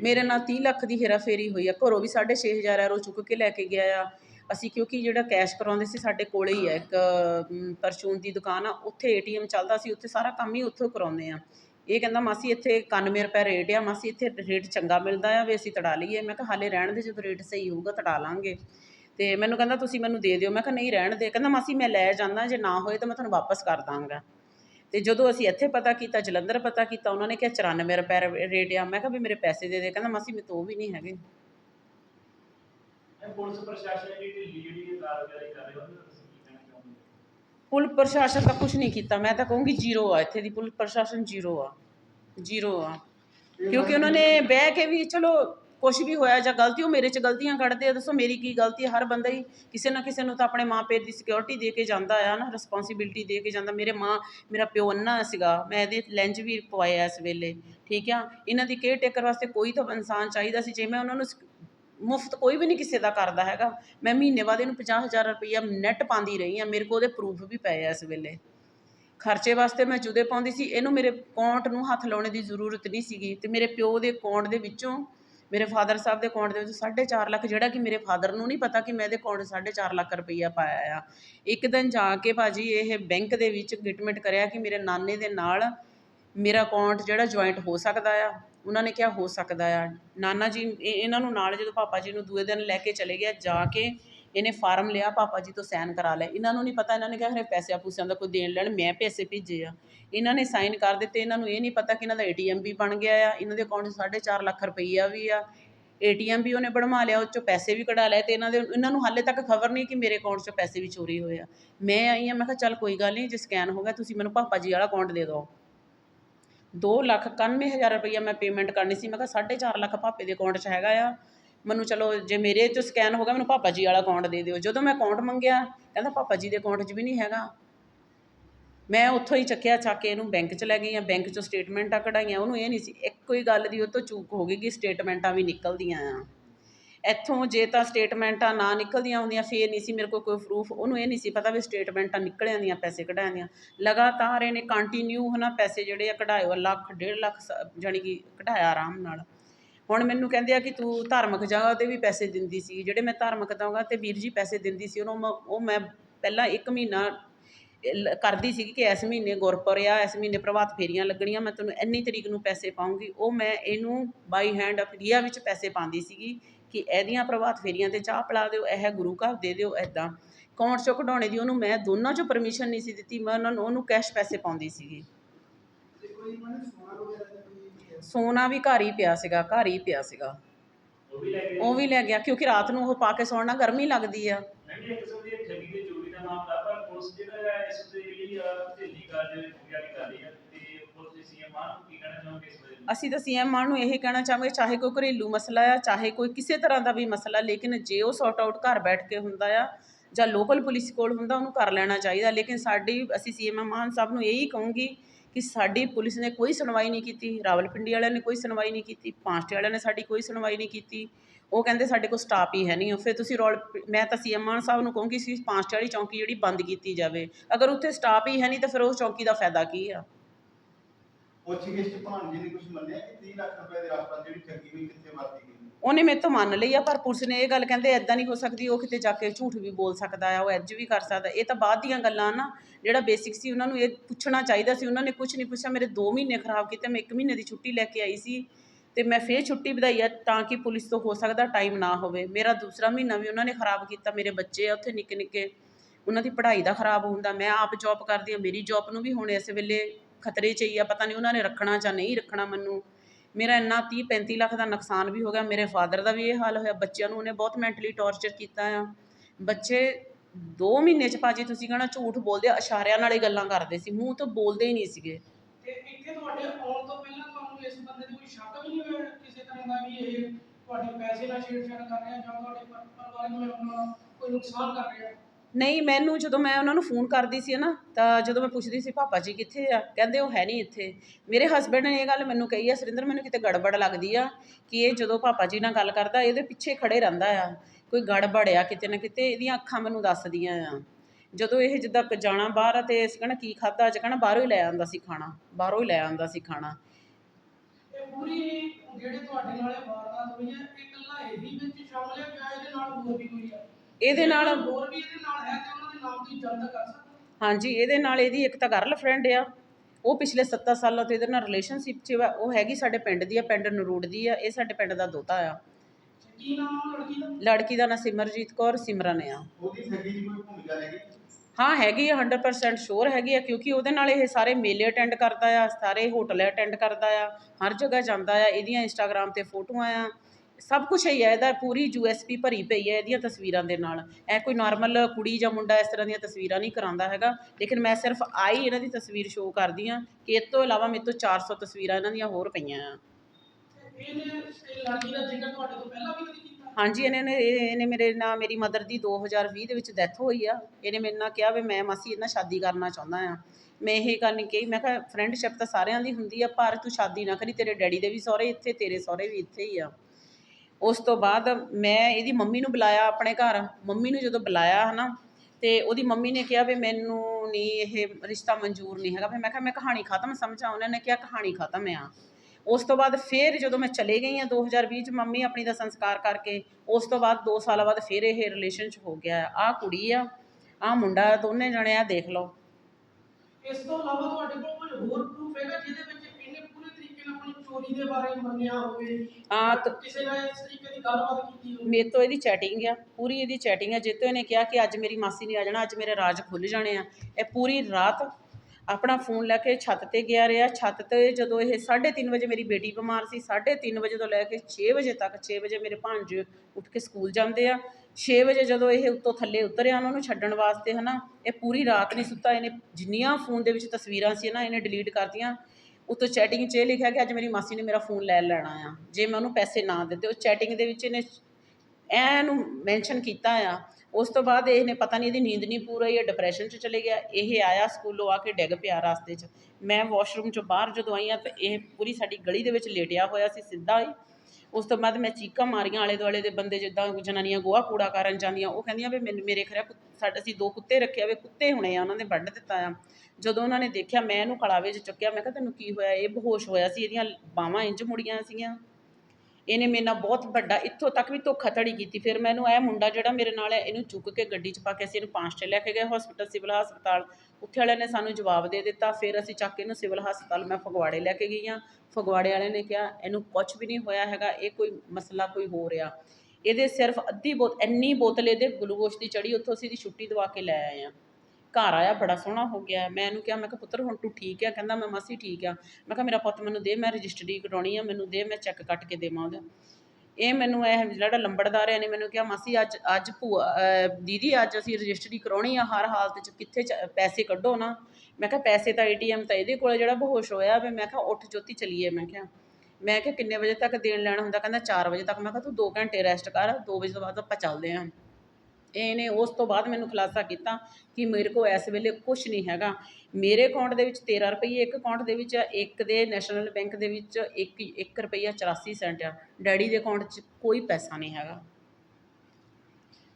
ਮੇਰੇ ਨਾਲ 30 ਲੱਖ ਦੀ ਹੇਰਾਫੇਰੀ ਹੋਈ ਆ, ਘਰੋਂ ਵੀ 6500 ਐਰੋ ਚੁੱਕ ਕੇ ਲੈ ਕੇ ਗਿਆ ਆ। ਅਸੀਂ ਕਿਉਂਕਿ ਜਿਹੜਾ ਕੈਸ਼ ਕਰਾਉਂਦੇ ਸੀ, ਸਾਡੇ ਕੋਲੇ ਹੀ ਹੈ ਇੱਕ ਪਰਚੂਨ ਦੀ ਦੁਕਾਨ ਆ, ਉੱਥੇ ਏਟੀਐਮ ਚੱਲਦਾ ਸੀ, ਉੱਥੇ ਸਾਰਾ ਕੰਮ ਹੀ ਉੱਥੋਂ ਕਰਾਉਂਦੇ ਆ। ਇਹ ਕਹਿੰਦਾ, ਮਾਸੀ, ਇੱਥੇ 91 ਰੁਪਏ ਰੇਟ ਆ, ਮਾਸੀ, ਇੱਥੇ ਰੇਟ ਚੰਗਾ ਮਿਲਦਾ ਆ, ਵੀ ਅਸੀਂ ਤੜਾ ਲਈਏ। ਮੈਂ ਕਿਹਾ, ਹਾਲੇ ਰਹਿਣ ਦੇ, ਜਦੋਂ ਰੇਟ ਸਹੀ ਹੋਊਗਾ, ਤੜਾ ਲਾਂਗੇ। ਤੇ ਮੈਨੂੰ ਕਹਿੰਦਾ, ਤੁਸੀਂ ਮੈਨੂੰ ਦੇ ਦਿਓ। ਮੈਂ ਕਿਹਾ, ਨਹੀਂ, ਰਹਿਣ ਦੇ। ਕਹਿੰਦਾ, ਮਾਸੀ, ਮੈਂ ਲੈ ਜਾਂਦਾ, ਜੇ ਨਾ ਹੋਏ ਤਾਂ ਮੈਂ ਤੁਹਾਨੂੰ ਵਾਪਸ ਕਰ ਦਾਂਗਾ। ਤੇ ਜਦੋਂ ਅਸੀਂ ਇੱਥੇ ਪਤਾ ਕੀਤਾ, ਜਲੰਧਰ ਪਤਾ ਕੀਤਾ, ਉਹਨਾਂ ਨੇ ਕਿਹਾ 94 ਰੁਪਏ ਰੇਟ ਆ। ਮੈਂ ਕਿਹਾ, ਵੀ ਮੇਰੇ ਪੈਸੇ ਦੇ ਦੇ। ਕਹਿੰਦਾ, ਮਾਸੀ, ਮੇਰੇ ਤੋਂ ਉਹ ਵੀ ਨਹੀਂ ਹੈਗੇ। ਪੁਲਿਸ ਪ੍ਰਸ਼ਾਸਨ ਦੀ ਢਿੱਲੀ ਜਿਹੜੀ ਇਹ ਕਰ ਰਿਹਾ ਉਹਦੇ ਬਾਰੇ ਤੁਸੀਂ ਕੀ ਕਹਿਣਾ ਚਾਹੁੰਦੇ ਹੋ ਪੁਲਿਸ ਪ੍ਰਸ਼ਾਸਨ ਤਾਂ ਕੁਛ ਨਹੀਂ ਕੀਤਾ। ਮੈਂ ਤਾਂ ਕਹੂੰਗੀ ਜ਼ੀਰੋ ਆ, ਇੱਥੇ ਦੀ ਪੁਲਿਸ ਪ੍ਰਸ਼ਾਸਨ ਜ਼ੀਰੋ ਆ। ਜ਼ੀਰੋ ਆ। ਕਿਉਂਕਿ ਉਹਨਾਂ ਨੇ ਬਹਿ ਕੇ ਵੀ ਚਲੋ, ਕੁਛ ਵੀ ਹੋਇਆ ਜਾਂ ਗਲਤੀ, ਉਹ ਮੇਰੇ 'ਚ ਗਲਤੀਆਂ ਕੱਢਦੇ ਆ। ਦੱਸੋ ਮੇਰੀ ਕੀ ਗਲਤੀ ਹੈ ਹਰ ਬੰਦਾ ਹੀ ਕਿਸੇ ਨਾ ਕਿਸੇ ਨੂੰ ਤਾਂ ਆਪਣੇ ਮਾਂ ਪਿਓ ਦੀ ਸਿਕਿਉਰਿਟੀ ਦੇ ਕੇ ਜਾਂਦਾ ਆ ਨਾ ਰਿਸਪੌਂਸਿਬਿਲਟੀ ਦੇ ਕੇ ਜਾਂਦਾ। ਮੇਰੇ ਮਾਂ, ਮੇਰਾ ਪਿਓ ਅੰਨਾ ਸੀਗਾ। ਮੈਂ ਇਹਦੇ ਲੈਂਜ ਵੀ ਪਵਾਇਆ ਇਸ ਵੇਲੇ। ਠੀਕ ਆ? ਇਹਨਾਂ ਦੀ ਕੇਅਰ ਟੇਕਰ ਵਾਸਤੇ ਕੋਈ ਤਾਂ ਇਨਸਾਨ ਚਾਹੀਦਾ ਸੀ। ਜੇ ਮੈਂ ਉਹਨਾਂ ਨੂੰ ਮੁਫਤ ਕੋਈ ਵੀ ਨਹੀਂ ਕਿਸੇ ਦਾ ਕਰਦਾ ਹੈਗਾ। ਮੈਂ ਮਹੀਨੇ ਬਾਅਦ ਇਹਨੂੰ ਪੰਜਾਹ ਹਜ਼ਾਰ ਰੁਪਈਆ ਨੈੱਟ ਪਾਉਂਦੀ ਰਹੀ ਹਾਂ। ਮੇਰੇ ਕੋਲ ਉਹਦੇ ਪਰੂਫ ਵੀ ਪਏ ਆ ਇਸ ਵੇਲੇ। ਖਰਚੇ ਵਾਸਤੇ ਮੈਂ ਜੁਦੇ ਪਾਉਂਦੀ ਸੀ। ਇਹਨੂੰ ਮੇਰੇ ਅਕਾਊਂਟ ਨੂੰ ਹੱਥ ਲਾਉਣੇ ਦੀ ਜ਼ਰੂਰਤ ਨਹੀਂ ਸੀਗੀ ਅਤੇ ਮੇਰੇ ਪਿਓ ਦੇ ਅਕਾਊਂਟ ਦੇ ਵਿੱਚੋਂ, ਮੇਰੇ ਫਾਦਰ ਸਾਹਿਬ ਦੇ ਅਕਾਊਂਟ ਦੇ ਵਿੱਚ 4.5 ਲੱਖ, ਜਿਹੜਾ ਕਿ ਮੇਰੇ ਫਾਦਰ ਨੂੰ ਨਹੀਂ ਪਤਾ ਕਿ ਮੈਂ ਇਹਦੇ ਅਕਾਊਂਟ 4.5 ਲੱਖ ਰੁਪਈਆ ਪਾਇਆ ਆ। ਇੱਕ ਦਿਨ ਜਾ ਕੇ ਭਾਜੀ ਇਹ ਬੈਂਕ ਦੇ ਵਿੱਚ ਗਿਟਮਿਟ ਕਰਿਆ ਕਿ ਮੇਰੇ ਨਾਨੇ ਦੇ ਨਾਲ ਮੇਰਾ ਅਕਾਊਂਟ ਜਿਹੜਾ ਜੁਆਇੰਟ ਹੋ ਸਕਦਾ ਆ। ਉਹਨਾਂ ਨੇ ਕਿਹਾ ਹੋ ਸਕਦਾ ਆ। ਨਾਨਾ ਜੀ, ਇਹ- ਇਹਨਾਂ ਨੂੰ ਨਾਲ ਜਦੋਂ ਪਾਪਾ ਜੀ ਨੂੰ ਦੂਏ ਦਿਨ ਲੈ ਕੇ ਚਲੇ ਗਿਆ, ਜਾ ਕੇ ਇਹਨੇ ਫਾਰਮ ਲਿਆ, ਪਾਪਾ ਜੀ ਤੋਂ ਸਾਈਨ ਕਰਾ ਲਏ ਇਹਨਾਂ ਨੂੰ ਨਹੀਂ ਪਤਾ, ਇਹਨਾਂ ਨੇ ਕਿਹਾ ਹਰੇ ਪੈਸਿਆਂ ਪੂਸਿਆਂ ਦਾ ਕੋਈ ਦੇਣ ਲੈਣ, ਮੈਂ ਪੈਸੇ ਭੇਜੇ ਆ। ਇਹਨਾਂ ਨੇ ਸਾਈਨ ਕਰ ਦਿੱਤੇ, ਇਹਨਾਂ ਨੂੰ ਇਹ ਨਹੀਂ ਪਤਾ ਕਿ ਇਹਨਾਂ ਦਾ ਏਟੀਐਮ ਵੀ ਬਣ ਗਿਆ ਆ। ਇਹਨਾਂ ਦੇ ਅਕਾਊਂਟ 'ਚ 4.5 ਲੱਖ ਰੁਪਈਆ ਵੀ ਆ। ਏਟੀਐਮ ਵੀ ਉਹਨੇ ਬਣਵਾ ਲਿਆ, ਉਹ 'ਚੋਂ ਪੈਸੇ ਵੀ ਕਢਾ ਲਏ ਤੇ ਇਹਨਾਂ ਦੇ, ਇਹਨਾਂ ਨੂੰ ਹਾਲੇ ਤੱਕ ਖਬਰ ਨਹੀਂ ਕਿ ਮੇਰੇ ਅਕਾਊਂਟ 'ਚੋਂ ਪੈਸੇ ਵੀ ਚੋਰੀ ਹੋਏ ਆ। ਮੈਂ ਆਈ ਆ, ਮੈਂ ਕਿਹਾ ਚੱਲ ਕੋਈ ਗੱਲ ਨਹੀਂ, ਜੇ ਸਕੈਨ ਹੋ ਗਿਆ, ਤੁਸੀਂ ਮੈਨੂੰ ਪਾਪਾ ਜੀ ਵਾਲਾ ਅਕਾਊਂਟ ਦੇ ਦਿਓ। ਦੋ ਲੱਖ ਇਕਾਨਵੇਂ ਹਜ਼ਾਰ ਰੁਪਈਆ ਮੈਂ ਪੇਮੈਂਟ ਕਰਨੀ ਸੀ। ਮੈਂ ਕਿਹਾ 4.5 ਲੱਖ ਭਾਪੇ ਦੇ ਅਕਾਊਂਟ 'ਚ ਹੈਗਾ ਆ। ਮੈਨੂੰ ਚਲੋ ਜੇ ਮੇਰੇ 'ਚੋਂ ਸਕੈਨ ਹੋ ਗਿਆ, ਮੈਨੂੰ ਭਾਪਾ ਜੀ ਵਾਲਾ ਅਕਾਊਂਟ ਦੇ ਦਿਓ। ਜਦੋਂ ਮੈਂ ਅਕਾਊਂਟ ਮੰਗਿਆ, ਕਹਿੰਦਾ ਭਾਪਾ ਜੀ ਦੇ ਅਕਾਊਂਟ 'ਚ ਵੀ ਨਹੀਂ ਹੈਗਾ। ਮੈਂ ਉੱਥੋਂ ਹੀ ਚੱਕਿਆ, ਚੱਕ ਕੇ ਇਹਨੂੰ ਬੈਂਕ 'ਚ ਲੈ ਗਈ ਆ। ਬੈਂਕ 'ਚੋਂ ਸਟੇਟਮੈਂਟਾਂ ਕਢਾਈਆਂ, ਉਹਨੂੰ ਇਹ ਨਹੀਂ ਸੀ। ਇੱਕੋ ਹੀ ਗੱਲ ਦੀ ਉਹ ਤੋਂ ਚੂਕ ਹੋ ਗਈ ਕਿ ਸਟੇਟਮੈਂਟਾਂ ਵੀ ਨਿਕਲਦੀਆਂ ਆ। ਇੱਥੋਂ ਜੇ ਤਾਂ ਸਟੇਟਮੈਂਟਾਂ ਨਾ ਨਿਕਲਦੀਆਂ ਹੁੰਦੀਆਂ, ਫੇਰ ਨਹੀਂ ਸੀ ਮੇਰੇ ਕੋਲ ਕੋਈ ਪਰੂਫ ਉਹਨੂੰ ਇਹ ਨਹੀਂ ਸੀ ਪਤਾ ਵੀ ਸਟੇਟਮੈਂਟਾਂ ਨਿਕਲਿਆਂ ਦੀਆਂ, ਪੈਸੇ ਕਢਾਏ ਦੀਆਂ। ਲਗਾਤਾਰ ਇਹਨੇ ਕੰਟੀਨਿਊ ਹੈ ਨਾ ਪੈਸੇ ਜਿਹੜੇ ਆ ਕਢਾਏ ਉਹ ਲੱਖ, ਡੇਢ ਲੱਖ ਸ- ਜਾਣੀ ਕਿ ਕਢਾਇਆ ਆਰਾਮ ਨਾਲ। ਹੁਣ ਮੈਨੂੰ ਕਹਿੰਦੇ ਆ ਕਿ ਤੂੰ ਧਾਰਮਿਕ ਜਗ੍ਹਾ ਤੇ ਵੀ ਪੈਸੇ ਦਿੰਦੀ ਸੀ, ਜਿਹੜੇ ਮੈਂ ਧਾਰਮਿਕ ਦਵਾਂਗਾ ਤੇ ਵੀਰ ਜੀ ਪੈਸੇ ਦਿੰਦੀ ਸੀ, ਉਹਨੂੰ ਮੈਂ- ਉਹ ਮੈਂ ਪਹਿਲਾਂ 1 ਮਹੀਨਾ ਕਰਦੀ ਸੀਗੀ ਕਿ ਇਸ ਮਹੀਨੇ ਗੁਰਪੁਰ ਆ, ਇਸ ਮਹੀਨੇ ਪ੍ਰਭਾਤ ਫੇਰੀਆਂ ਲੱਗਣੀਆਂ, ਮੈਂ ਤੈਨੂੰ ਇੰਨੀ ਤਰੀਕ ਨੂੰ ਪੈਸੇ ਪਾਉਂਗੀ। ਉਹ ਮੈਂ ਇਹਨੂੰ ਬਾਈ ਹੈਂਡ ਫਰੀਆ ਵਿੱਚ ਪੈਸੇ ਪਾਉਂਦੀ ਸੀਗੀ। ਕਿ ਇਹਦੀਆਂ ਪ੍ਰਭਾਤ ਫੇਰੀਆਂ ਤੇ ਚਾਹ ਪਿਲਾ ਦਿਓ, ਇਹ ਗੁਰੂ ਘਰ ਦੇ ਦਿਓ ਐਦਾਂ ਅਕਾਊਂਟ ਚੋਂ ਕਢਾਉਣੇ ਦੀ ਉਹਨੂੰ ਮੈਂ ਦੋਨਾਂ ਚੋਂ ਪਰਮਿਸ਼ਨ ਨਹੀਂ ਸੀ ਦਿੱਤੀ, ਮੈਂ ਉਹਨਾਂ ਨੂੰ, ਉਹਨੂੰ ਕੈਸ਼ ਪੈਸੇ ਪਾਉਂਦੀ ਸੀਗੀ। ਸੋਨਾ ਵੀ ਘਰ ਹੀ ਪਿਆ ਸੀਗਾ, ਘਰ ਹੀ ਪਿਆ ਸੀਗਾ। ਉਹ ਵੀ ਲੈ ਗਿਆ, ਕਿਉਂਕਿ ਰਾਤ ਨੂੰ ਉਹ ਪਾ ਕੇ ਸੌਣਾ ਗਰਮੀ ਲੱਗਦੀ ਆ। ਠੱਗੀ ਤੇ ਚੋਰੀ ਦਾ ਮਾਮਲਾ, ਪਰ ਪੁਲਿਸ ਜਿਹੜਾ ਇਸ ਦੇ ਲਈ ਢਿੱਲੀ ਕਾਰਜ ਜਾਰੀ ਕਰ ਰਹੀ ਹੈ ਅਸੀਂ ਤਾਂ ਸੀਐਮ ਮਾਨ ਨੂੰ ਇਹ ਕਹਿਣਾ ਚਾਹਾਂਗੇ, ਚਾਹੇ ਕੋਈ ਘਰੇਲੂ ਮਸਲਾ ਆ, ਚਾਹੇ ਕੋਈ ਕਿਸੇ ਤਰ੍ਹਾਂ ਦਾ ਵੀ ਮਸਲਾ, ਲੇਕਿਨ ਜੇ ਉਹ ਸੌਟ ਆਊਟ ਘਰ ਬੈਠ ਕੇ ਹੁੰਦਾ ਆ, ਜਾਂ ਲੋਕਲ ਪੁਲਿਸ ਕੋਲ ਹੁੰਦਾ, ਉਹਨੂੰ ਕਰ ਲੈਣਾ ਚਾਹੀਦਾ। ਲੇਕਿਨ ਸਾਡੀ, ਅਸੀਂ ਸੀਐਮ ਮਾਨ ਸਾਹਿਬ ਨੂੰ ਇਹੀ ਕਹੂੰਗੀ ਕਿ ਸਾਡੀ ਪੁਲਿਸ ਨੇ ਕੋਈ ਸੁਣਵਾਈ ਨਹੀਂ ਕੀਤੀ, ਰਾਵਲਪਿੰਡੀ ਵਾਲਿਆਂ ਨੇ ਕੋਈ ਸੁਣਵਾਈ ਨਹੀਂ ਕੀਤੀ ਪਾਂਸਟੇ ਵਾਲਿਆਂ ਨੇ ਸਾਡੀ ਕੋਈ ਸੁਣਵਾਈ ਨਹੀਂ ਕੀਤੀ। ਉਹ ਕਹਿੰਦੇ ਸਾਡੇ ਕੋਲ ਸਟਾਫ ਹੀ ਹੈ ਨਹੀਂ। ਫਿਰ ਤੁਸੀਂ ਰੋਲ, ਮੈਂ ਤਾਂ ਸੀਐਮ ਮਾਨ ਸਾਹਿਬ ਨੂੰ ਕਹੂੰਗੀ ਸੀ ਪਾਂਸਟੇ ਵਾਲੀ ਚੌਂਕੀ ਜਿਹੜੀ ਬੰਦ ਕੀਤੀ ਜਾਵੇ। ਅਗਰ ਉੱਥੇ ਸਟਾਫ ਹੀ ਹੈ ਨਹੀਂ, ਤਾਂ ਫਿਰ ਉਸ ਚੌਂਕੀ ਦਾ ਫਾਇਦਾ ਕੀ ਆ? ਪੁੱਛ ਗਿੱਛ ਚ ਭਾਣਜੀ ਨੇ ਕੁਝ ਮੰਨਿਆ ਕਿ 30 ਲੱਖ ਰੁਪਏ ਦੇ ਆਸ-ਪਾਸ ਜਿਹੜੀ ਠੱਗੀ ਹੋਈ ਕਿੱਥੇ ਵਰਤੀ ਗਈ? ਉਹਨੇ ਮੇਰੇ ਤੋਂ ਮੰਨ ਲਈ ਆ, ਪਰ ਪੁਲਿਸ ਨੇ ਇਹ ਗੱਲ ਕਹਿੰਦੇ ਐਦਾਂ ਨਹੀਂ ਹੋ ਸਕਦੀ, ਉਹ ਕਿਤੇ ਜਾ ਕੇ ਝੂਠ ਵੀ ਬੋਲ ਸਕਦਾ ਆ, ਉਹ ਐਜ ਵੀ ਕਰ ਸਕਦਾ। ਇਹ ਤਾਂ ਬਾਅਦ ਦੀਆਂ ਗੱਲਾਂ ਨਾ, ਜਿਹੜਾ ਬੇਸਿਕ ਸੀ ਉਹਨਾਂ ਨੂੰ ਇਹ ਪੁੱਛਣਾ ਚਾਹੀਦਾ ਸੀ, ਉਹਨਾਂ ਨੇ ਕੁਝ ਨਹੀਂ ਪੁੱਛਿਆ। ਮੇਰੇ 2 ਮਹੀਨੇ ਖਰਾਬ ਕੀਤੇ, ਮੈਂ 1 ਮਹੀਨੇ ਦੀ ਛੁੱਟੀ ਲੈ ਕੇ ਆਈ ਸੀ ਤੇ ਮੈਂ ਫੇਰ ਛੁੱਟੀ ਵਧਾਈ ਆ ਤਾਂ ਕਿ ਪੁਲਿਸ ਤੋਂ ਹੋ ਸਕਦਾ ਟਾਈਮ ਨਾ ਹੋਵੇ। ਮੇਰਾ ਦੂਸਰਾ ਮਹੀਨਾ ਵੀ ਉਹਨਾਂ ਨੇ ਖਰਾਬ ਕੀਤਾ, ਮੇਰੇ ਬੱਚੇ ਆ ਉੱਥੇ ਨਿੱਕੇ ਨਿੱਕੇ ਉਹਨਾਂ ਦੀ ਪੜ੍ਹਾਈ ਦਾ ਖਰਾਬ ਹੁੰਦਾ, ਮੈਂ ਆਪ ਜੌਬ ਕਰਦੀ ਆ ਮੇਰੀ ਜੌਬ ਨੂੰ ਵੀ ਹੁਣ ਇਸ ਵੇਲੇ ਖਤਰੇ 'ਚ ਹੀ ਆ, ਪਤਾ ਨਹੀਂ ਉਹਨਾਂ ਨੇ ਰੱਖਣਾ ਜਾਂ ਨਹੀਂ ਰੱਖਣਾ ਮੈਨੂੰ। ਮੇਰਾ ਇੰਨਾ 30 35 ਲੱਖ ਦਾ ਨੁਕਸਾਨ ਵੀ ਹੋ ਗਿਆ, ਮੇਰੇ ਫਾਦਰ ਦਾ ਵੀ ਇਹ ਹਾਲ ਹੋਇਆ, ਬੱਚਿਆਂ ਨੂੰ ਉਹਨੇ ਬਹੁਤ ਮੈਂਟਲੀ ਟੌਰਚਰ ਕੀਤਾ ਆ। ਬੱਚੇ 2 ਮਹੀਨੇ 'ਚ ਭਾਜੀ ਤੁਸੀਂ ਕਹਣਾ ਝੂਠ ਬੋਲਦੇ ਆ, ਇਸ਼ਾਰਿਆਂ ਨਾਲ ਹੀ ਗੱਲਾਂ ਕਰਦੇ ਸੀ, ਮੂੰਹ ਤੋਂ ਬੋਲਦੇ ਹੀ ਨਹੀਂ ਸੀਗੇ। ਤੇ ਇੱਥੇ ਤੁਹਾਡੇ ਆਉਣ ਤੋਂ ਪਹਿਲਾਂ ਤੁਹਾਨੂੰ ਇਸ ਬੰਦੇ ਤੇ ਕੋਈ ਸ਼ੱਕ ਵੀ ਨਹੀਂ ਹੋਇਆ, ਕਿਸੇ ਤਰ੍ਹਾਂ ਦਾ ਵੀ ਇਹ ਤੁਹਾਡੇ ਪੈਸੇ ਨਾਲ ਛੇੜਛਾੜ ਕਰ ਰਿਹਾ ਜਾਂ ਤੁਹਾਡੇ ਪਰ- ਪਰਿਵਾਰਿਕ ਮੈਂਬਰਾਂ ਕੋਈ ਨੁਕਸਾਨ ਕਰ ਰਿਹਾ? ਨਹੀਂ, ਮੈਨੂੰ ਜਦੋਂ ਮੈਂ ਉਹਨਾਂ ਨੂੰ ਫੋਨ ਕਰਦੀ ਸੀ ਨਾ ਤਾਂ ਜਦੋਂ ਮੈਂ ਪੁੱਛਦੀ ਸੀ, ਪਾਪਾ ਜੀ ਕਿੱਥੇ ਆ? ਕਹਿੰਦੇ, ਉਹ ਹੈ ਨਹੀਂ ਇੱਥੇ। ਮੇਰੇ ਹਸਬੈਂਡ ਨੇ ਇਹ ਗੱਲ ਮੈਨੂੰ ਕਹੀ ਆ, ਸੁਰਿੰਦਰ, ਮੈਨੂੰ ਕਿਤੇ ਗੜਬੜ ਲੱਗਦੀ ਆ ਕਿ ਇਹ ਜਦੋਂ ਪਾਪਾ ਜੀ ਨਾਲ ਗੱਲ ਕਰਦਾ, ਇਹਦੇ ਪਿੱਛੇ ਖੜੇ ਰਹਿੰਦਾ ਆ। ਕੋਈ ਗੜਬੜ ਆ ਕਿਤੇ ਨਾ ਕਿਤੇ, ਇਹਦੀਆਂ ਅੱਖਾਂ ਮੈਨੂੰ ਦੱਸਦੀਆਂ ਆ। ਜਦੋਂ ਇਹ ਜਿੱਦਾਂ ਜਾਣਾ ਬਾਹਰ ਆ ਤੇ ਅਸੀਂ ਕਹਿਣਾ, ਕੀ ਖਾਦਾ ਅੱਜ ਕਹਿਣਾ, ਬਾਹਰੋਂ ਹੀ ਲੈ ਆਂਦਾ ਸੀ ਖਾਣਾ, ਬਾਹਰੋਂ ਹੀ ਲੈ ਆਂਦਾ ਸੀ ਖਾਣਾ। ਇਹ ਪੂਰੀ ਜਿਹੜੇ ਤੁਹਾਡੇ ਨਾਲ ਵਾਰਦਾਤ ਹੋਈ ਹੈ ਇਹ ਇਕੱਲਾ ਇਹੀ ਵਿੱਚ ਸ਼ਾਮਲ ਹੈ ਜਾਂ ਇਹਦੇ ਨਾਲ ਹੋਰ ਵੀ ਕੋਈ ਹੈ ਇਹਦੇ ਨਾਲ ਹੋਰ ਵੀ ਇਹਦੇ ਨਾਲ ਹੈ ਤੇ ਉਹਨਾਂ ਦੇ ਨਾਮ ਦੀ ਜਨਤਕ ਕਰ ਸਕਦੇ ਹੋ? ਹਾਂਜੀ ਇਹਦੇ ਨਾਲ ਇਹਦੀ ਇੱਕ ਤਾਂ ਗਰਲ ਫਰੈਂਡ ਆ। ਉਹ ਪਿਛਲੇ 7 ਸਾਲਾਂ ਤੋਂ ਇਹਦੇ ਨਾਲ ਰਿਲੇਸ਼ਨਸ਼ਿਪ 'ਚ ਵਾ। ਉਹ ਹੈਗੀ ਸਾਡੇ ਪਿੰਡ ਦੀ ਆ ਪਿੰਡ ਨਰੂੜ ਦੀ ਆ। ਇਹ ਸਾਡੇ ਪਿੰਡ ਦਾ ਦੋਤਾ ਆ। ਕੀ ਨਾਮ ਆ ਲੜਕੀ ਦਾ? ਲੜਕੀ ਦਾ ਨਾਂ ਸਿਮਰਜੀਤ ਕੌਰ ਸਿਮਰਨ ਆ। ਉਹਦੀ ਠੱਗੀ ਦੀ ਕੋਈ ਭੂਮਿਕਾ ਹੈਗੀ? ਹਾਂ ਹੈਗੀ ਆ 100% ਸ਼ੋਰ ਹੈਗੀ ਆ ਕਿਉਂਕਿ ਉਹਦੇ ਨਾਲ ਇਹ ਸਾਰੇ ਮੇਲੇ ਅਟੈਂਡ ਕਰਦਾ ਆ ਸਾਰੇ ਹੋਟਲ ਅਟੈਂਡ ਕਰਦਾ ਆ ਹਰ ਜਗ੍ਹਾ ਜਾਂਦਾ ਆ। ਇਹਦੀਆਂ ਇੰਸਟਾਗ੍ਰam ਤੇ ਫੋਟੋਆਂ ਆ। ਸਭ ਕੁਝ ਹੀ ਆ ਇਹਦਾ ਪੂਰੀ ਯੂਐਸਪੀ ਭਰੀ ਪਈ ਹੈ ਇਹਦੀਆਂ ਤਸਵੀਰਾਂ ਦੇ ਨਾਲ। ਇਹ ਕੋਈ ਨਾਰਮਲ ਕੁੜੀ ਜਾਂ ਮੁੰਡਾ ਇਸ ਤਰ੍ਹਾਂ ਦੀਆਂ ਤਸਵੀਰਾਂ ਨਹੀਂ ਕਰਾਉਂਦਾ ਹੈਗਾ। ਲੇਕਿਨ ਮੈਂ ਸਿਰਫ ਆਈ ਇਹਨਾਂ ਦੀ ਤਸਵੀਰ ਸ਼ੋਅ ਕਰਦੀ ਹਾਂ ਕਿ ਇਸ ਤੋਂ ਇਲਾਵਾ ਮੇਰੇ ਤੋਂ 400 ਤਸਵੀਰਾਂ ਇਹਨਾਂ ਦੀਆਂ ਹੋਰ ਪਈਆਂ ਆ। ਹਾਂਜੀ, ਇਹਨੇ ਨੇ ਇਹ- ਇਹਨੇ ਮੇਰੇ ਨਾਲ ਮੇਰੀ ਮਦਰ ਦੀ 2020 ਦੇ ਵਿੱਚ ਡੈਥ ਹੋਈ ਆ। ਇਹਨੇ ਮੇਰੇ ਨਾਲ ਕਿਹਾ ਵੀ ਮੈਂ ਮਾਸੀ ਇਹਨਾਂ ਸ਼ਾਦੀ ਕਰਨਾ ਚਾਹੁੰਦਾ ਆ। ਮੈਂ ਇਹ ਕਰਨੀ ਕਹੀ। ਮੈਂ ਕਿਹਾ ਫਰੈਂਡਸ਼ਿਪ ਤਾਂ ਸਾਰਿਆਂ ਦੀ ਹੁੰਦੀ ਆ, ਪਰ ਤੂੰ ਸ਼ਾਦੀ ਨਾ ਕਰੀ, ਤੇਰੇ ਡੈਡੀ ਦੇ ਵੀ ਸਹੁਰੇ ਇੱਥੇ, ਤੇਰੇ ਸਹੁਰੇ ਵੀ ਇੱਥੇ ਹੀ ਆ। ਉਸ ਤੋਂ ਬਾਅਦ ਮੈਂ ਇਹਦੀ ਮੰਮੀ ਨੂੰ ਬੁਲਾਇਆ ਆਪਣੇ ਘਰ। ਮੰਮੀ ਨੂੰ ਜਦੋਂ ਬੁਲਾਇਆ ਹੈ ਨਾ ਤੇ ਉਹਦੀ ਮੰਮੀ ਨੇ ਕਿਹਾ ਵੀ ਮੈਨੂੰ ਨਹੀਂ ਇਹ ਰਿਸ਼ਤਾ ਮਨਜ਼ੂਰ ਨਹੀਂ ਹੈਗਾ। ਫਿਰ ਮੈਂ ਕਿਹਾ ਮੈਂ ਕਹਾਣੀ ਖਤਮ ਸਮਝਾਂ। ਉਹਨਾਂ ਨੇ ਕਿਹਾ ਕਹਾਣੀ ਖਤਮ ਆ। ਉਸ ਤੋਂ ਬਾਅਦ ਫਿਰ ਜਦੋਂ ਮੈਂ ਚਲੇ ਗਈ ਆ 2020 ਚ ਮੰਮੀ ਆਪਣੀ ਦਾ ਸੰਸਕਾਰ ਕਰਕੇ ਉਸ ਤੋਂ ਬਾਅਦ 2 ਸਾਲਾਂ ਬਾਅਦ ਫਿਰ ਇਹ ਰਿਲੇਸ਼ਨ ਚ ਹੋ ਗਿਆ। ਆਹ ਕੁੜੀ ਆ ਆਹ ਮੁੰਡਾ ਆ, ਦੋਨੇ ਜਣੇ ਆ ਦੇਖ ਲਓ। ਇਸ ਤੋਂ ਇਲਾਵਾ ਤੁਹਾਡੇ ਕੋਲ ਕੋਈ ਹੋਰ ਪ੍ਰੂਫ ਹੈਗਾ ਜਿਹਦੇ ਵਿੱਚ ਚੋਰੀ ਦੇ ਬਾਰੇ ਮੰਨਿਆ ਹੋਵੇ ਹਾਂ, ਤਾਂ- ਕਿਸੇ ਨਾਲ ਇਸ ਤਰੀਕੇ ਦੀ ਗੱਲਬਾਤ ਕੀਤੀ ਹੋਵੇ। ਮੇਰੇ ਤੋਂ ਇਹਦੀ ਚੈਟਿੰਗ ਆ ਪੂਰੀ ਇਹਦੀ ਚੈਟਿੰਗ ਆ। ਜਿੱਤੋਂ ਇਹਨੇ ਕਿਹਾ ਕਿ ਅੱਜ ਮੇਰੀ ਮਾਸੀ ਨੇ ਆ ਜਾਣਾ ਅੱਜ ਮੇਰੇ ਰਾਜ ਖੁੱਲ ਜਾਣੇ ਆ। ਇਹ ਪੂਰੀ ਰਾਤ ਆਪਣਾ ਫੋਨ ਲੈ ਕੇ ਛੱਤ ਤੇ ਗਿਆ ਰਿਹਾ। ਛੱਤ ਤੇ ਜਦੋਂ ਇਹ 3:30 ਵਜੇ ਮੇਰੀ ਬੇਟੀ ਬਿਮਾਰ ਸੀ 3:30 ਵਜੇ ਤੋਂ ਲੈ ਕੇ 6 ਵਜੇ ਤੱਕ 6 ਵਜੇ ਮੇਰੇ ਭਾਂਜ ਉੱਠ ਕੇ ਸਕੂਲ ਜਾਂਦੇ ਆ। 6 ਵਜੇ ਜਦੋਂ ਇਹ ਉੱਤੋਂ ਥੱਲੇ ਉਤਰਿਆ ਉਹਨਾਂ ਨੂੰ ਛੱਡਣ ਵਾਸਤੇ ਹਨਾ ਇਹ ਪੂਰੀ ਰਾਤ ਨਹੀਂ ਸੁੱਤਾ। ਇਹਨੇ ਜਿੰਨੀਆਂ ਫੋਨ ਦੇ ਵਿੱਚ ਤਸਵੀਰਾਂ ਸੀ ਨਾ ਇਹਨੇ ਡਿਲੀਟ ਕਰਤੀਆਂ। ਉੱਤੋਂ ਚੈਟਿੰਗ 'ਚ ਇਹ ਲਿਖਿਆ ਕਿ ਅੱਜ ਮੇਰੀ ਮਾਸੀ ਨੇ ਮੇਰਾ ਫੋਨ ਲੈ ਲੈਣਾ ਆ। ਜੇ ਮੈਂ ਉਹਨੂੰ ਪੈਸੇ ਨਾ ਦਿੱਤੇ, ਉਹ ਚੈਟਿੰਗ ਦੇ ਵਿੱਚ ਇਹਨੇ ਐਨੂੰ ਮੈਂਸ਼ਨ ਕੀਤਾ ਆ। ਉਸ ਤੋਂ ਬਾਅਦ ਇਹਨੇ ਪਤਾ ਨਹੀਂ ਇਹਦੀ ਨੀਂਦ ਨਹੀਂ ਪੂਰੀ ਇਹ ਡਿਪਰੈਸ਼ਨ 'ਚ ਚਲੇ ਗਿਆ। ਇਹ ਆਇਆ ਸਕੂਲੋਂ ਆ ਕੇ ਡਿੱਗ ਪਿਆ ਰਸਤੇ 'ਚ। ਮੈਂ ਵਾਸ਼ਰੂਮ 'ਚੋਂ ਬਾਹਰ ਜਦੋਂ ਆਈ ਆ ਤਾਂ ਇਹ ਪੂਰੀ ਸਾਡੀ ਗਲੀ ਦੇ ਵਿੱਚ ਲੇਟਿਆ ਹੋਇਆ ਸੀ, ਸਿੱਧਾ ਹੀ। ਉਸ ਤੋਂ ਬਾਅਦ ਮੈਂ ਚੀਕਾਂ ਮਾਰੀਆਂ ਆਲੇ ਦੁਆਲੇ ਦੇ ਬੰਦੇ ਜਿੱਦਾਂ ਜਨਾਨੀਆਂ ਗੋਹਾ ਕੂੜਾ ਕਰਨ ਜਾਂਦੀਆਂ। ਉਹ ਕਹਿੰਦੀਆਂ ਵੀ ਮੈਨੂੰ ਮੇਰੇ ਖਰਿਆ ਸਾਡਾ ਅਸੀਂ ਦੋ ਕੁੱਤੇ ਰੱਖਿਆ ਵੇ ਕੁੱਤੇ ਹੋਣੇ ਆ, ਉਹਨਾਂ ਨੇ ਵੱਢ ਦਿੱਤਾ ਆ। ਜਦੋਂ ਉਹਨਾਂ ਨੇ ਦੇਖਿਆ, ਮੈਂ ਇਹਨੂੰ ਕਲਾਵੇ 'ਚ ਚੁੱਕਿਆ, ਮੈਂ ਕਿਹਾ, ਤੈਨੂੰ ਕੀ ਹੋਇਆ? ਇਹ ਬੇਹੋਸ਼ ਹੋਇਆ ਸੀ, ਇਹਦੀਆਂ ਬਾਹਾਂ ਇੰਝ ਮੁੜੀਆਂ ਸੀਗੀਆਂ। ਇਹਨੇ ਮੇਰੇ ਨਾਲ ਬਹੁਤ ਵੱਡਾ, ਇੱਥੋਂ ਤੱਕ ਵੀ ਧੋਖਾਧੜੀ ਕੀਤੀ। ਫਿਰ ਮੈਨੂੰ ਇਹ ਮੁੰਡਾ ਜਿਹੜਾ ਮੇਰੇ ਨਾਲ ਹੈ, ਇਹਨੂੰ ਚੁੱਕ ਕੇ ਗੱਡੀ 'ਚ ਪਾ ਕੇ ਅਸੀਂ ਇਹਨੂੰ ਪਾਂਚ ਲੈ ਕੇ ਗਏ ਹਸਪੀਟਲ ਸਿਵਲ ਹਸਪਤਾਲ। ਉੱਥੇ ਵਾਲਿਆਂ ਨੇ ਸਾਨੂੰ ਜਵਾਬ ਦੇ ਦਿੱਤਾ। ਫਿਰ ਅਸੀਂ ਚੱਕ ਕੇ ਇਹਨੂੰ ਸਿਵਲ ਹਸਪਤਾਲ, ਮੈਂ ਫਗਵਾੜੇ ਲੈ ਕੇ ਗਈ ਹਾਂ ਫਗਵਾੜੇ ਵਾਲਿਆਂ ਨੇ ਕਿਹਾ, ਇਹਨੂੰ ਕੁਝ ਵੀ ਨਹੀਂ ਹੋਇਆ ਹੈਗਾ, ਇਹ ਕੋਈ ਮਸਲਾ ਕੋਈ ਹੋ ਰਿਹਾ। ਇਹਦੇ ਸਿਰਫ ਅੱਧੀ ਬੋਤ ਇੰਨੀ ਬੋਤਲ ਇਹਦੇ ਗਲੂਕੋਸ਼ ਦੀ ਚੜੀ ਉੱਥੋਂ ਅਸੀਂ ਦੀ ਛੁੱਟੀ ਦਵਾ ਕੇ ਲੈ ਆਏ ਹਾਂ ਘਰ ਆਇਆ, ਬੜਾ ਸੋਹਣਾ ਹੋ ਗਿਆ। ਮੈਂ ਇਹਨੂੰ ਕਿਹਾ, ਮੈਂ ਕਿਹਾ, ਪੁੱਤਰ, ਹੁਣ ਤੂੰ ਠੀਕ ਆ? ਕਹਿੰਦਾ, ਮੈਂ ਮਾਸੀ ਠੀਕ ਆ। ਮੈਂ ਕਿਹਾ, ਮੇਰਾ ਪੁੱਤ ਮੈਨੂੰ ਦੇ, ਮੈਂ ਰਜਿਸਟਰੀ ਕਰਾਉਣੀ ਆ, ਮੈਨੂੰ ਦੇ, ਮੈਂ ਚੈੱਕ ਕੱਟ ਕੇ ਦੇਵਾਂ ਉਹਦਾ ਇਹ ਮੈਨੂੰ ਇਹ ਜਿਹੜਾ ਲੰਬੜਦਾਰ ਹੈ ਨੇ ਮੈਨੂੰ ਕਿਹਾ, ਮਾਸੀ, ਅੱਜ ਅੱਜ ਭੂਆ ਦੀਦੀ, ਅੱਜ ਅਸੀਂ ਰਜਿਸਟਰੀ ਕਰਾਉਣੀ ਆ, ਹਰ ਹਾਲਤ 'ਚ ਕਿੱਥੇ ਪੈਸੇ ਕੱਢੋ ਨਾ? ਮੈਂ ਕਿਹਾ, ਪੈਸੇ ਤਾਂ ਏਟੀਐਮ ਤਾਂ ਇਹਦੇ ਕੋਲ ਜਿਹੜਾ ਬੇਹੋਸ਼ ਹੋਇਆ ਵੀ। ਮੈਂ ਕਿਹਾ, ਉੱਠ ਜੋਤੀ, ਚਲੀਏ। ਮੈਂ ਕਿਹਾ ਮੈਂ ਕਿਹਾ, ਕਿੰਨੇ ਵਜੇ ਤੱਕ ਦੇਣ ਲੈਣਾ ਹੁੰਦਾ? ਕਹਿੰਦਾ 4 ਵਜੇ ਤੱਕ। ਮੈਂ ਕਿਹਾ, ਤੂੰ 2 ਘੰਟੇ ਰੈਸਟ ਕਰ 2 ਵਜੇ ਤੋਂ ਬਾਅਦ ਆਪਾਂ ਚੱਲਦੇ ਹਾਂ ਇਹਨੇ ਉਸ ਤੋਂ ਬਾਅਦ ਮੈਨੂੰ ਖੁਲਾਸਾ ਕੀਤਾ ਕਿ ਮੇਰੇ ਕੋਲ ਇਸ ਵੇਲੇ ਕੁਝ ਨਹੀਂ ਹੈਗਾ। ਮੇਰੇ ਅਕਾਊਂਟ ਦੇ ਵਿੱਚ 13 ਰੁਪਏ ਇੱਕ ਅਕਾਊਂਟ ਦੇ ਵਿੱਚ ਆ, ਇੱਕ ਦੇ ਨੈਸ਼ਨਲ ਬੈਂਕ ਦੇ ਵਿੱਚ 1 1 ਰੁਪਈਆ 84 ਸੈਂਟ ਆ। ਡੈਡੀ ਦੇ ਅਕਾਊਂਟ 'ਚ ਕੋਈ ਪੈਸਾ ਨਹੀਂ ਹੈਗਾ।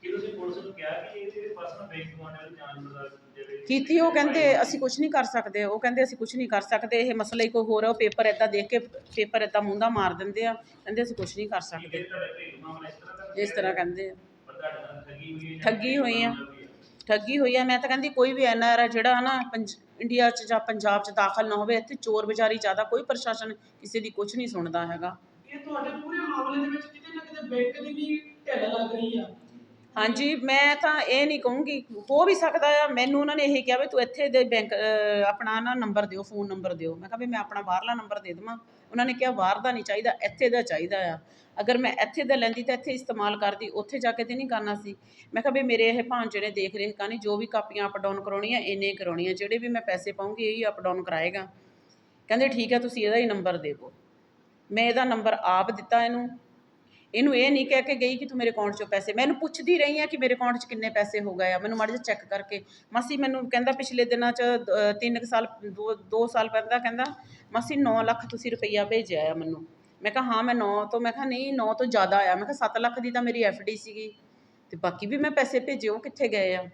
ਕੀ ਤੁਸੀਂ ਪੁਲਿਸ ਨੂੰ ਕਿਹਾ ਕਿ ਇਹਦੇ ਪਰਸਨਲ ਬੈਂਕ ਅਕਾਊਂਟ ਵਾਲੀ ਜਾਂਚ ਪੜਤਾਲ ਜਿਹੜੇ ਕੀਤੀ ਉਹ ਕਹਿੰਦੇ ਅਸੀਂ ਕੁਝ ਨਹੀਂ ਕਰ ਸਕਦੇ। ਉਹ ਕਹਿੰਦੇ ਅਸੀਂ ਕੁਝ ਨਹੀਂ ਕਰ ਸਕਦੇ। ਇਹ ਮਸਲਾ ਹੀ ਕੋਈ ਹੋਰ ਹੈ ਉਹ ਪੇਪਰ ਇਦਾਂ ਦੇਖ ਕੇ ਪੇਪਰ ਇਦਾਂ ਮੁੰਦਾ ਮਾਰ ਦਿੰਦੇ ਆ। ਕਹਿੰਦੇ ਅਸੀਂ ਕੁਝ ਨਹੀਂ ਕਰ ਸਕਦੇ। ਇਸ ਤਰ੍ਹਾਂ ਕਹਿੰਦੇ ਆ। ਠੱਗੀ ਹੋਈ ਆ। ਠੱਗੀ ਹੋਈ ਆ। ਮੈਂ ਤਾਂ ਕਹਿੰਦੀ ਕੋਈ ਵੀ ਐਨਆਰ ਆ ਜਿਹੜਾ ਨਾ ਪੰਜ ਇੰਡੀਆ 'ਚ ਜਾਂ ਪੰਜਾਬ 'ਚ ਦਾਖਲ ਨਾ ਹੋਵੇ ਇੱਥੇ ਚੋਰ ਬਜ਼ਾਰੀ ਜ਼ਿਆਦਾ ਕੋਈ ਪ੍ਰਸ਼ਾਸਨ ਕਿਸੇ ਦੀ ਕੁਝ ਨਹੀਂ ਸੁਣਦਾ ਹੈਗਾ। ਇਹ ਤੁਹਾਡੇ ਪੂਰੇ ਮਾਮਲੇ ਦੇ ਵਿੱਚ ਕਿਤੇ ਨਾ ਕਿਤੇ ਬੈਂਕ ਦੀ ਵੀ ਢਿੱਲ ਲੱਗ ਰਹੀ ਆ। ਹਾਂਜੀ ਮੈਂ ਤਾਂ ਇਹ ਨਹੀਂ ਕਹੂੰਗੀ ਹੋ ਵੀ ਸਕਦਾ ਆ। ਮੈਨੂੰ ਉਹਨਾਂ ਨੇ ਇਹ ਕਿਹਾ ਵੀ ਤੂੰ ਇੱਥੇ ਦੇ ਬੈਂਕ ਆਪਣਾ ਨਾ ਨੰਬਰ ਦਿਓ ਫੋਨ ਨੰਬਰ ਦਿਓ। ਮੈਂ ਕਿਹਾ ਵੀ ਮੈਂ ਆਪਣਾ ਬਾਹਰਲਾ ਨੰਬਰ ਦੇ ਦੇਵਾਂ। ਉਹਨਾਂ ਨੇ ਕਿਹਾ, ਬਾਹਰ ਦਾ ਨਹੀਂ ਚਾਹੀਦਾ, ਇੱਥੇ ਦਾ ਚਾਹੀਦਾ ਆ। ਅਗਰ ਮੈਂ ਇੱਥੇ ਦਾ ਲੈਂਦੀ ਤਾਂ ਇੱਥੇ ਇਸਤੇਮਾਲ ਕਰਦੀ, ਉੱਥੇ ਜਾ ਕੇ ਤੇ ਨਹੀਂ ਕਰਨਾ ਸੀ। ਮੈਂ ਕਿਹਾ ਵੀ ਮੇਰੇ ਇਹ ਭਾਂਜੇ ਨੇ ਦੇਖ ਰੇਖ ਕਰਨੀ, ਜੋ ਵੀ ਕਾਪੀਆਂ ਅਪ ਡਾਊਨ ਕਰਾਉਣੀਆਂ, ਇੰਨੇ ਕਰਾਉਣੀਆਂ, ਜਿਹੜੇ ਵੀ ਮੈਂ ਪੈਸੇ ਪਾਉਂਗੀ, ਇਹ ਹੀ ਅਪ ਡਾਊਨ ਕਰਾਏਗਾ। ਕਹਿੰਦੇ, ਠੀਕ ਹੈ, ਤੁਸੀਂ ਇਹਦਾ ਹੀ ਨੰਬਰ ਦੇਵੋ ਮੈਂ ਇਹਦਾ ਨੰਬਰ ਆਪ ਦਿੱਤਾ ਇਹਨੂੰ। ਇਹਨੂੰ ਇਹ ਨਹੀਂ ਕਹਿ ਕੇ ਗਈ ਕਿ ਤੂੰ ਮੇਰੇ ਅਕਾਊਂਟ 'ਚੋਂ ਪੈਸੇ, ਮੈਂ ਇਹਨੂੰ ਪੁੱਛਦੀ ਰਹੀ ਆ ਕਿ ਮੇਰੇ ਅਕਾਊਂਟ 'ਚ ਕਿੰਨੇ ਪੈਸੇ ਹੋ ਗਏ ਆ, ਮੈਨੂੰ ਮਾੜਾ ਜਿਹਾ ਚੈੱਕ ਕਰਕੇ। ਮਾਸੀ ਮੈਨੂੰ ਕਹਿੰਦਾ ਪਿਛਲੇ ਦਿਨਾਂ 'ਚ 3 ਸਾਲ 2 ਸਾਲ ਪਹਿਲਾਂ ਕਹਿੰਦਾ, ਮਾਸੀ 9 ਲੱਖ ਤੁਸੀਂ ਰੁਪਈਆ ਭੇਜਿਆ ਆ ਮੈਨੂੰ। ਮੈਂ ਕਿਹਾ, ਹਾਂ, ਮੈਂ 9 ਤੋਂ, ਮੈਂ ਕਿਹਾ, ਨਹੀਂ 9 ਤੋਂ ਜ਼ਿਆਦਾ ਆਇਆ। ਮੈਂ ਕਿਹਾ 7 ਲੱਖ ਦੀ ਤਾਂ ਮੇਰੀ ਡੀ ਸੀਗੀ। ਤੇ ਬਾਕੀ ਵੀ ਮੈਂ ਪੈਸੇ ਭੇਜੇ, ਉਹ ਕਿੱਥੇ ਗਏ ਆ?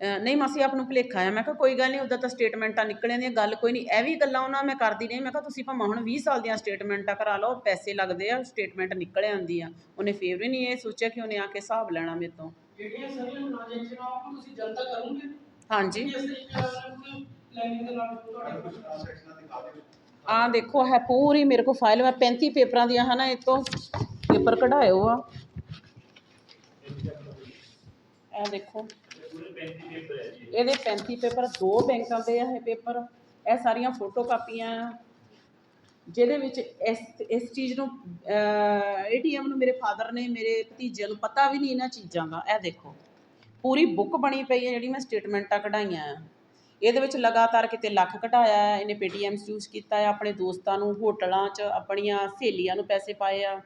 ਨਹੀਂ ਮਾਸੀ ਆਪ ਨੂੰ ਭੁਲੇਖਾ ਆ। ਮੈਂ ਕਿਹਾ ਕੋਈ ਗੱਲ ਨਹੀਂ ਉੱਦਾਂ ਤਾਂ ਸਟੇਟਮੈਂਟਾਂ ਨਿਕਲਿਆ ਦੀਆਂ ਗੱਲ ਕੋਈ ਨਹੀਂ। ਇਹ ਵੀ ਗੱਲਾਂ ਉਹਨਾਂ ਮੈਂ ਕਰਦੀ ਨਹੀਂ ਮੈਂ ਕਿਹਾ ਤੁਸੀਂ ਭਾਵੇਂ ਹੁਣ 20 ਸਾਲ ਦੀਆਂ ਸਟੇਟਮੈਂਟਾਂ ਕਰਾ ਲਓ ਪੈਸੇ ਲੱਗਦੇ ਆ ਸਟੇਟਮੈਂਟ ਨਿਕਲ ਆਉਂਦੀ ਆ। ਉਹਨੇ ਫੇਰ ਵੀ ਨਹੀਂ ਇਹ ਸੋਚਿਆ ਕਿ ਉਹਨੇ ਆ ਕੇ ਹਿਸਾਬ ਲੈਣਾ ਮੇਰੇ ਤੋਂ। ਜਿਹੜੀਆਂ ਸਾਰੀਆਂ ਟ੍ਰਾਂਜੈਕਸ਼ਨਾਂ ਉਹ ਤੁਸੀਂ ਜਨਤਾ ਕਰੋਗੇ ਹਾਂਜੀ। ਇਸ ਤਰੀਕੇ ਨਾਲ ਆਪਣੀ ਪਲੈਨਿੰਗ ਦੇ ਨਾਲ ਤੁਹਾਡੇ ਕੁਝ ਕੋਲ ਟ੍ਰਾਂਸੈਕਸ਼ਨਾਂ ਦਿਖਾ ਦਿਓ ਆ ਦੇਖੋ ਹੈ ਪੂਰੀ ਮੇਰੇ ਕੋਲ ਫਾਈਲ ਮੈਂ 35 ਪੇਪਰਾਂ ਦੀਆਂ ਹਨ ਇਹ ਤੋਂ ਪੇਪਰ ਕਢਾਇਓ ਆ। ਇਹ ਦੇਖੋ। ਇਹਦੇ 35 ਪੇਪਰ, ਦੋ ਬੈਂਕਾਂ ਦੇ ਆ ਇਹ ਪੇਪਰ। ਇਹ ਸਾਰੀਆਂ ਫੋਟੋ ਕਾਪੀਆਂ। ਆ ਜਿਹਦੇ ਵਿੱਚ ਇਸ ਇਸ ਚੀਜ਼ ਨੂੰ ਏਟੀਐਮ ਨੂੰ ਮੇਰੇ ਫਾਦਰ ਨੇ, ਮੇਰੇ ਭਤੀਜੇ ਨੂੰ ਪਤਾ ਵੀ ਨਹੀਂ ਇਹਨਾਂ ਚੀਜ਼ਾਂ ਦਾ। ਇਹ ਦੇਖੋ, ਪੂਰੀ ਬੁੱਕ ਬਣੀ ਪਈ ਹੈ ਜਿਹੜੀ ਮੈਂ ਸਟੇਟਮੈਂਟਾਂ ਕਢਾਈਆਂ ਆ। ਇਹਦੇ ਵਿੱਚ ਲਗਾਤਾਰ ਕਿਤੇ ਲੱਖ ਘਟਾਇਆ ਹੈ। ਇਹਨੇ ਪੇਟੀਐਮ ਯੂਜ਼ ਕੀਤਾ ਹੈ। ਆਪਣੇ ਦੋਸਤਾਂ ਨੂੰ ਹੋਟਲਾਂ 'ਚ ਆਪਣੀਆਂ ਸਹੇਲੀਆਂ ਨੂੰ ਪੈਸੇ ਪਾਏ ਆ।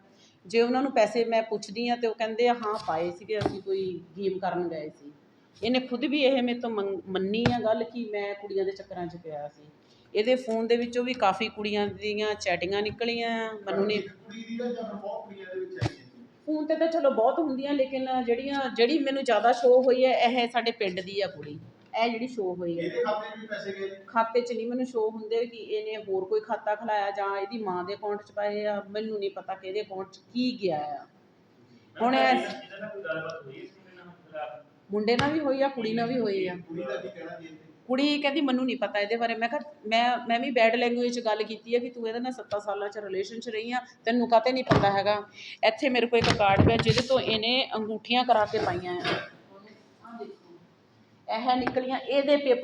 ਜੇ ਉਹਨਾਂ ਨੂੰ ਪੈਸੇ ਮੈਂ ਪੁੱਛਦੀ ਆ ਤੇ ਉਹ ਕਹਿੰਦੇ ਆ, ਹਾਂ, ਪਾਏ ਸੀਗੇ। ਅਸੀਂ ਕੋਈ ਗੇਮ ਕਰਨ ਗਏ ਸੀ। ਇਹਨੇ ਖੁਦ ਵੀ ਇਹ ਮੇਰੇ ਤੋਂ ਮੰਨ- ਮੰਨੀ ਆ ਗੱਲ ਕਿ ਮੈਂ ਕੁੜੀਆਂ ਦੇ ਚੱਕਰਾਂ 'ਚ ਪਿਆ ਸੀ। ਇਹਦੇ ਫੋਨ ਦੇ ਵਿੱਚੋਂ ਵੀ ਕਾਫੀ ਕੁੜੀਆਂ ਦੀਆਂ ਚੈਟਿੰਗਾਂ ਨਿਕਲੀਆਂ ਮੈਨੂੰ ਨਹੀਂ ਫੋਨ ਤੇ ਤਾਂ ਚਲੋ ਬਹੁਤ ਹੁੰਦੀਆਂ ਲੇਕਿਨ ਜਿਹੜੀਆਂ ਜਿਹੜੀ ਮੈਨੂੰ ਜ਼ਿਆਦਾ ਸ਼ੋਅ ਹੋਈ ਹੈ ਇਹ ਸਾਡੇ ਪਿੰਡ ਦੀ ਆ ਕੁੜੀ। ਇਹ ਜਿਹੜੀ ਸ਼ੋਅ ਹੋਈ ਹੈ। ਖਾਤੇ 'ਚ ਵੀ ਪੈਸੇ ਗਏ? ਨੇ? ਖਾਤੇ 'ਚ ਨਹੀਂ ਮੈਨੂੰ ਸ਼ੋਅ ਹੁੰਦੇ ਕਿ ਇਹਨੇ ਹੋਰ ਕੋਈ ਖਾਤਾ ਖਲਾਇਆ ਜਾਂ ਇਹਦੀ ਮਾਂ ਦੇ ਅਕਾਊਂਟ 'ਚ ਪਾਏ ਆ ਮੈਨੂੰ ਨਹੀਂ ਪਤਾ ਕਿ ਇਹਦੇ ਅਕਾਊਂਟ 'ਚ ਕੀ ਗਿਆ ਆ। ਹੁਣ ਇਹ- ਮੁੰਡੇ ਨਾਲ ਵੀ ਹੋਈ ਆ, ਕੁੜੀ ਨਾਲ ਵੀ ਹੋਈ ਆ। ਕੁੜੀ ਕਹਿੰਦੀ, ਮੈਨੂੰ ਨਹੀਂ ਪਤਾ ਇਹਦੇ ਬਾਰੇ। ਮੈਂ ਕਿਹਾ, ਮੈਂ ਮੈਂ ਵੀ ਬੈਡ ਲੈਂਗੁਏਜ 'ਚ ਗੱਲ ਕੀਤੀ ਹੈ ਕਿ ਤੂੰ ਇਹਦੇ ਨਾਲ 7 ਸਾਲਾਂ 'ਚ ਰਿਲੇਸ਼ਨ 'ਚ ਰਹੀ ਆ, ਤੈਨੂੰ ਕਾਤੇ ਨਹੀਂ ਪਤਾ ਹੈਗਾ? ਇੱਥੇ ਮੇਰੇ ਕੋਲ ਇੱਕ ਕਾਰਡ ਪਿਆ, ਜਿਹਦੇ ਤੋਂ ਇਹਨੇ ਅੰਗੂਠੀਆਂ ਕਰਾ ਕੇ ਪਾਈਆਂ ਆ। ਇਹ ਨਿਕਲੀਆਂ, ਇਹਦੇ ਪੇਪਰ